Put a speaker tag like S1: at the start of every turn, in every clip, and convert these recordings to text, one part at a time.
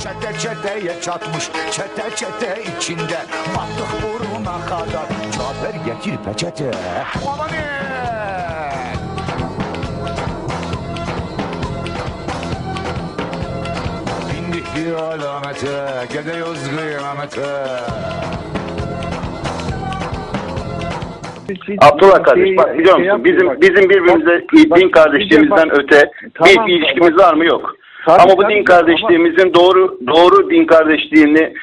S1: Çete çeteye çatmış çete çete içinde. Battık buruna kadar Cafer getir peçete. Amanın Bindik bir alamete Gidiyoruz kıyamete
S2: Abdullah kardeş bak biliyor
S3: Şey
S2: musun bizim bizim birbirimize
S3: bak,
S2: din kardeşliğimizden
S3: bak,
S2: öte bir ilişkimiz var mı? Yok.
S3: Tabii,
S2: ama bu
S3: tabii,
S2: din
S3: ama-
S2: kardeşliğimizin doğru doğru din kardeşliğini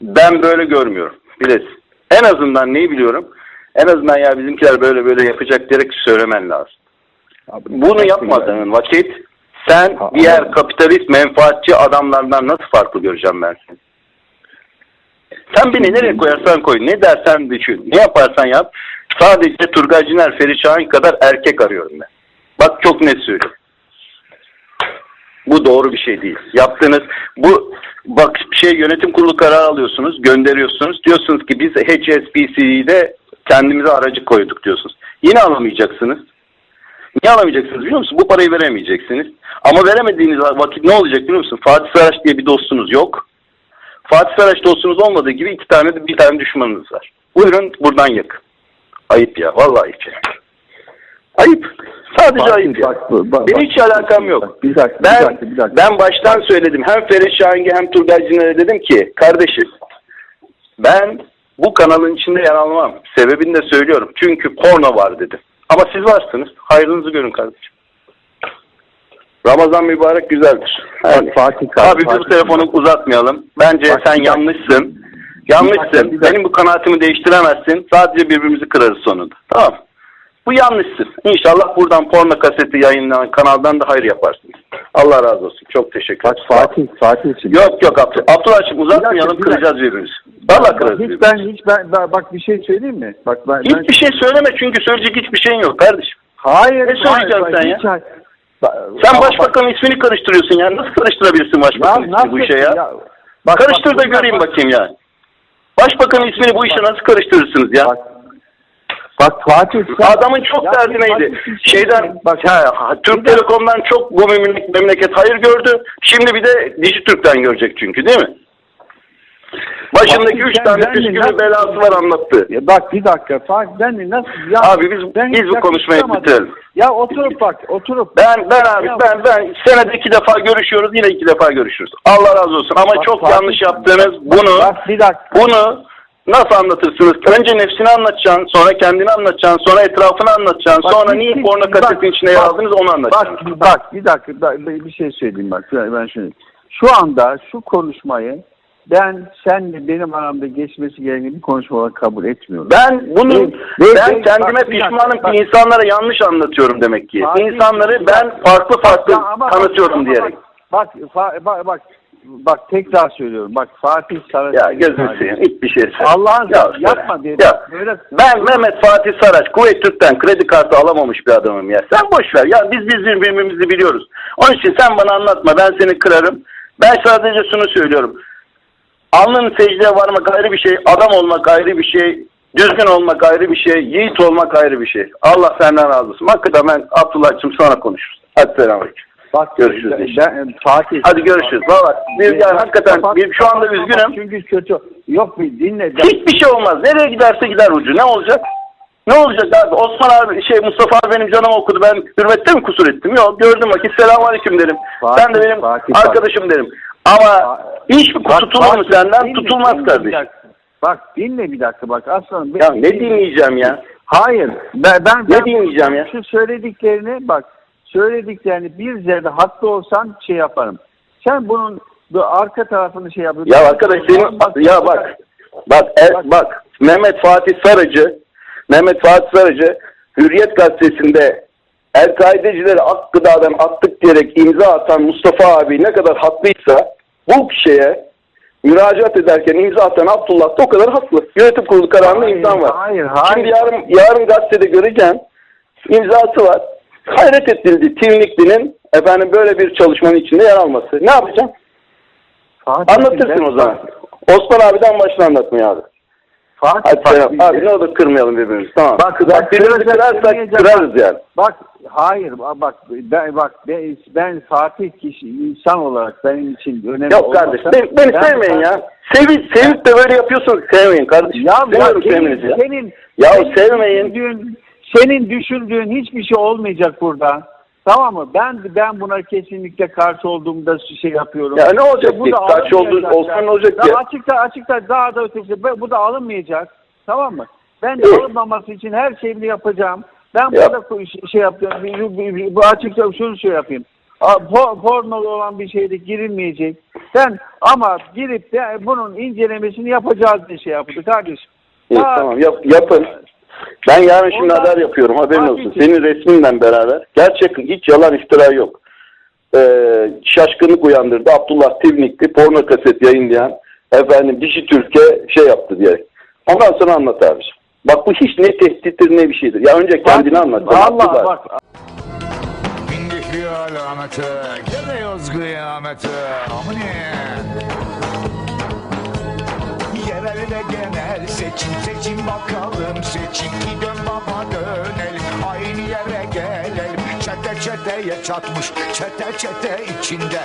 S2: ben böyle görmüyorum. Bilesin. En azından neyi biliyorum? En azından ya bizimkiler böyle böyle yapacak diyerek söylemen lazım. Bunu yapmadığın vakit sen
S3: Ha,
S2: diğer
S3: ama-
S2: kapitalist menfaatçi adamlardan nasıl farklı göreceğim ben seni? Sen beni nereye koyarsan koy, ne dersen düşün, ne yaparsan yap. Sadece Turgay Ciner, Ferit Şahin kadar erkek arıyorum ben. Bak çok net söylüyorum. Bu doğru bir şey değil. Yaptığınız bu bak şey yönetim kurulu kararı alıyorsunuz, gönderiyorsunuz. Diyorsunuz ki biz HSBC'de kendimize aracı koyduk diyorsunuz. Yine alamayacaksınız. Niye alamayacaksınız biliyor musun? Bu parayı veremeyeceksiniz. Ama veremediğiniz vakit ne olacak biliyor musun? Fatih Saraç diye bir dostunuz yok. Fatih Saraç dostunuz olmadığı gibi iki tane bir tane düşmanınız var. Buyurun buradan yakın. Ayıp ya. Vallahi ayıp. Ayıp. Sadece
S3: Bak,
S2: ayıp ya.
S3: bak, bak,
S2: Benim
S3: bak.
S2: hiç alakam yok.
S3: Bir dakika, bir
S2: ben,
S3: dakika, bir dakika.
S2: ben baştan söyledim. Hem Ferit Şahin'e hem Turgay Ciner'e dedim ki kardeşim ben bu kanalın içinde yer almam. Sebebini de söylüyorum. Çünkü porno var dedim. Ama siz varsınız. Hayrınızı görün kardeşim. Ramazan mübarek güzeldir. Yani,
S3: Bak, Fatih
S2: abi biz bu
S3: Fatih.
S2: telefonu uzatmayalım. Bence
S3: Bak,
S2: sen
S3: bir dakika.
S2: yanlışsın.
S3: Bir
S2: Yanlışsın.
S3: dakika, bir dakika.
S2: Benim bu kanaatimi değiştiremezsin. Sadece birbirimizi kırarız sonunda. Tamam. Bu yanlışsın. İnşallah buradan porno kaseti yayınlanan kanaldan da hayır yaparsın. Allah razı olsun. Çok teşekkür ederim.
S3: Fatih, Fatih için.
S2: Yok yok Abdullah. Abdullah'cığım uzatmayalım
S3: Bir
S2: kıracağız birbirimizi. Valla kırarız
S3: Hiç ben hiç ben, ben- bak bir şey söyleyeyim mi? Bak ben, ben
S2: Hiçbir şey söyleme çünkü söyleyecek hiçbir şeyin yok kardeşim.
S3: hayır.
S2: Ne söyleyeceksin sen ya?
S3: hiç
S2: Sen başbakanın ismini karıştırıyorsun ya. Nasıl karıştırabilirsin
S3: bak-
S2: başbakanın
S3: Ya
S2: ismini bu işe ya?
S3: Bak,
S2: Karıştır
S3: bak,
S2: da
S3: bak,
S2: göreyim
S3: bak,
S2: bakayım ya. Başbakanın ismini bu işe nasıl karıştırırsınız ya?
S3: Bak, bak Fatih sen,
S2: Adamın çok
S3: Ya,
S2: derdi neydi?
S3: Şey
S2: Şeyden.
S3: Bak,
S2: ha, Türk Telekom'dan çok bu memleket, memleket hayır gördü. Şimdi bir de Dijitürk'ten görecek çünkü değil mi? Başındaki
S3: Fatih,
S2: üç tane püskülü belası var anlattı.
S3: Ya bak bir dakika Fatih ben nasıl ya
S2: Abi biz-
S3: ben
S2: biz bu konuşmayı bitirelim.
S3: Ya oturup bak oturup
S2: Ben ben abi
S3: Ya-
S2: ben ben senede iki defa görüşüyoruz yine iki defa görüşürüz. Allah razı olsun ama
S3: Bak
S2: çok
S3: Fatih,
S2: yanlış yaptınız. Bunu
S3: bak bir dakika
S2: bunu nasıl anlatırsınız? Önce nefsini anlatacaksın, sonra kendini anlatacaksın, sonra etrafını anlatacaksın,
S3: Bak,
S2: sonra niye porno
S3: bak,
S2: kasetin içine yer
S3: bak,
S2: aldınız onu anlatacaksın.
S3: bak bak bir dakika ben bir şey söyleyeyim bak ben ben şunu şu anda şu konuşmayı ben senle benim aramda geçmesi gereken bir konuşma olarak kabul etmiyorum.
S2: Ben bunu
S3: ve-
S2: ben
S3: ve-
S2: kendime
S3: bak,
S2: pişmanım
S3: bak.
S2: ki insanlara yanlış anlatıyorum demek ki.
S3: Fatih,
S2: İnsanları
S3: bak,
S2: ben farklı farklı
S3: bak-
S2: tanıtıyorum
S3: ama
S2: diyerek.
S3: Bak bak, bak bak tekrar söylüyorum. Bak Fatih Saraç.
S2: Ya gözünü seveyim hiçbir şey söyle.
S3: Allah'ın
S2: Ya,
S3: ya, yapma diye.
S2: Ya,
S3: Böyle
S2: Ben Mehmet Fatih Saraç Kuveyt Türk'ten kredi kartı alamamış bir adamım ya. Sen boş ver ya biz biz birbirimizi biliyoruz. Onun için sen bana anlatma ben seni kırarım. Ben sadece şunu söylüyorum. Alnın secdeye varmak ayrı bir şey, adam olmak ayrı bir şey, düzgün olmak ayrı bir şey, yiğit olmak ayrı bir şey. Allah senden razı olsun. Hakikaten ben Abdullah'cığım sonra konuşuruz. Hadi selamünaleyküm.
S3: Bak
S2: Görüşürüz inşallah.
S3: ben- Fatih.
S2: Hadi görüşürüz. Valla bir yani
S3: Bak,
S2: hakikaten
S3: kapat-
S2: bir, şu anda üzgünüm.
S3: Çünkü kötü. Yok bir dinle.
S2: Hiçbir şey olmaz. Nereye giderse gider ucu. Ne olacak? Ne olacak abi? Osman abi, şey Mustafa abi benim canımı okudu. Ben hürmette mi kusur ettim? Yok. Gördüm vakit. Selamun aleyküm derim.
S3: Fatih,
S2: Sen de benim
S3: Fatih,
S2: arkadaşım derim. Ama hiç
S3: Bak,
S2: tutulur mu
S3: Fatih,
S2: senden?
S3: dinle,
S2: Tutulmaz
S3: dinle
S2: kardeşim.
S3: Bak dinle bir dakika bak aslanım.
S2: Ya ne dinleyeceğim ya?
S3: Hayır. Ben, ben,
S2: Ne
S3: ben
S2: dinleyeceğim ya?
S3: Şu söylediklerini bak söylediklerini bir zerre haklı olsan şey yaparım. Sen bunun bu arka tarafını şey yapıyorsun.
S2: Ya arkadaş senin ya bak bak e, bak Mehmet Fatih Sarıcı Mehmet Fatih Sarıcı Hürriyet gazetesinde El Kaidecileri ak gıdadan attık diyerek imza atan Mustafa abi ne kadar haklıysa bu kişiye müracaat ederken imza atan Abdullah da o kadar haklı. Yönetim kurulu kararında imza var.
S3: hayır, hayır.
S2: Şimdi yarın, yarın gazetede göreceğim imzası var. Hayret edildi Timlikli'nin efendim böyle bir çalışmanın içinde yer alması. Ne yapacağım?
S3: Fatih,
S2: Anlatırsın
S3: ben-
S2: o zaman. Osman abiden başla anlatmayı abi.
S3: Fatih
S2: Hadi Selam.
S3: bir-
S2: Abi ne olur kırmayalım birbirimizi. Tamam.
S3: Bak,
S2: Bak,
S3: bak,
S2: birbirimizi kırarsak kırarız yani.
S3: Bak hayır bak ben bak ben, ben Fatih kişi insan olarak benim için önemli
S2: Yok kardeş beni, beni
S3: Ben-
S2: sevmeyin ya. Sevip, sevip de böyle yapıyorsunuz sevmeyin kardeş.
S3: Ya, ya
S2: Seviyorum
S3: senin,
S2: sevmenizi ya.
S3: senin,
S2: Ya
S3: senin
S2: sevmeyin.
S3: Düşündüğün, senin düşündüğün hiçbir şey olmayacak burada. Tamam mı? Ben ben buna kesinlikle karşı olduğumda şey yapıyorum.
S2: Ya ne olacak
S3: Bu
S2: ki?
S3: da
S2: Karşı olduğu-
S3: alınmayacak
S2: olsa
S3: ya.
S2: ne olacak ki?
S3: Açıkta açıkta daha da ötesi. Bu- da alınmayacak. Tamam mı? Ben de
S2: Evet.
S3: alınmaması için her şeyini yapacağım. Ben
S2: Yap.
S3: burada şey yapıyorum. Bu, açıkça şunu şey yapayım. Porno olan bir şeyde girilmeyecek. Ben ama girip de bunun incelemesini yapacağız diye şey yaptı kardeşim. Ha.
S2: tamam yap, yapın. Ben yarın şimdi
S3: Ondan-
S2: haber yapıyorum haberin olsun.
S3: için-
S2: Senin resminle beraber. Gerçek hiç yalan iftira yok. Ee, şaşkınlık uyandırdı. Abdullah Tivnik'ti porno kaset yayınlayan efendim Dişi Türkiye şey yaptı diye. Ondan sonra anlat abi. Bak bu hiç ne tehdittir ne bir şeydir. Ya önce kendini anlat.
S3: Bak
S1: İndik bir alamete, geliyoruz kıyamete. Amine. Yerel ve genel seçim seçim bakalım. Seçim ki dön baba dönelim. Aynı yere gelelim. Çete çeteye çatmış çete çete içinde